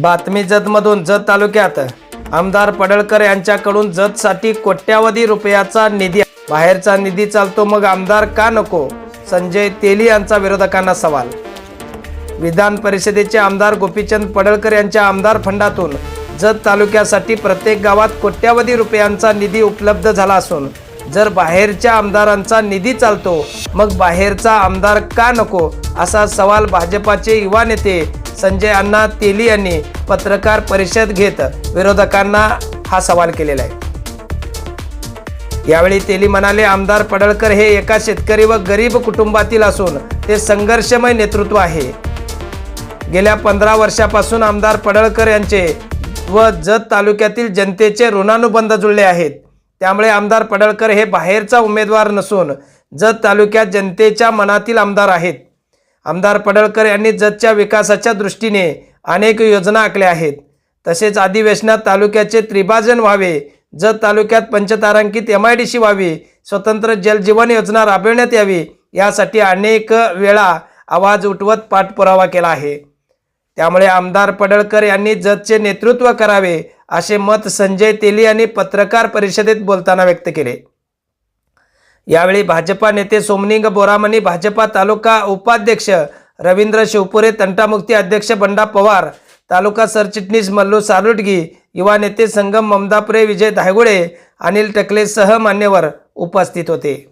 बातमी जतमधून जत तालुक्यात आमदार पडळकर यांच्याकडून जतसाठी कोट्यावधी रुपयाचा निधी बाहेरचा निधी चालतो मग आमदार का नको? संजय तेली यांचा विरोधकांना सवाल. विधान परिषदेचे आमदार गोपीचंद पडळकर यांच्या आमदार फंडातून जत तालुक्यासाठी प्रत्येक गावात कोट्यावधी रुपयांचा निधी उपलब्ध झाला असून जर बाहेरच्या आमदारांचा निधी चालतो मग बाहेरचा आमदार का नको? असा सवाल भाजपाचे युवा नेते संजय अण्णा तेली यांनी पत्रकार परिषद घेत विरोधकांना हा सवाल केलेला आहे. यावेळी तेली म्हणाले आमदार पडळकर हे एका शेतकरी व गरीब कुटुंबातील असून ते संघर्षमय नेतृत्व आहे. गेल्या पंधरा वर्षापासून आमदार पडळकर यांचे व जत तालुक्यातील जनतेचे ऋणानुबंध जुळले आहेत. त्यामुळे आमदार पडळकर हे बाहेरचा उमेदवार नसून जत तालुक्यात जनतेच्या मनातील आमदार आहेत. आमदार पडळकर यांनी जतच्या विकासाच्या दृष्टीने अनेक योजना आखल्या आहेत. तसेच अधिवेशनात तालुक्याचे त्रिभाजन व्हावे जत तालुक्यात पंचतारांकित एम आय डी सी व्हावी स्वतंत्र जलजीवन योजना राबविण्यात यावी यासाठी अनेक वेळा आवाज उठवत पाठपुरावा केला आहे. त्यामुळे आमदार पडळकर यांनी जतचे नेतृत्व करावे असे मत संजय तेली यांनी पत्रकार परिषदेत बोलताना व्यक्त केले. यावेळी भाजपा नेते सोमनिंग बोरामणी भाजपा तालुका उपाध्यक्ष रवींद्र शिवपुरे तंटामुक्ती अध्यक्ष बंडा पवार तालुका सरचिटणीस मल्लू सारुटगी युवा नेते संगम ममदापुरे विजय धायगुडे अनिल टकलेसह मान्यवर उपस्थित होते.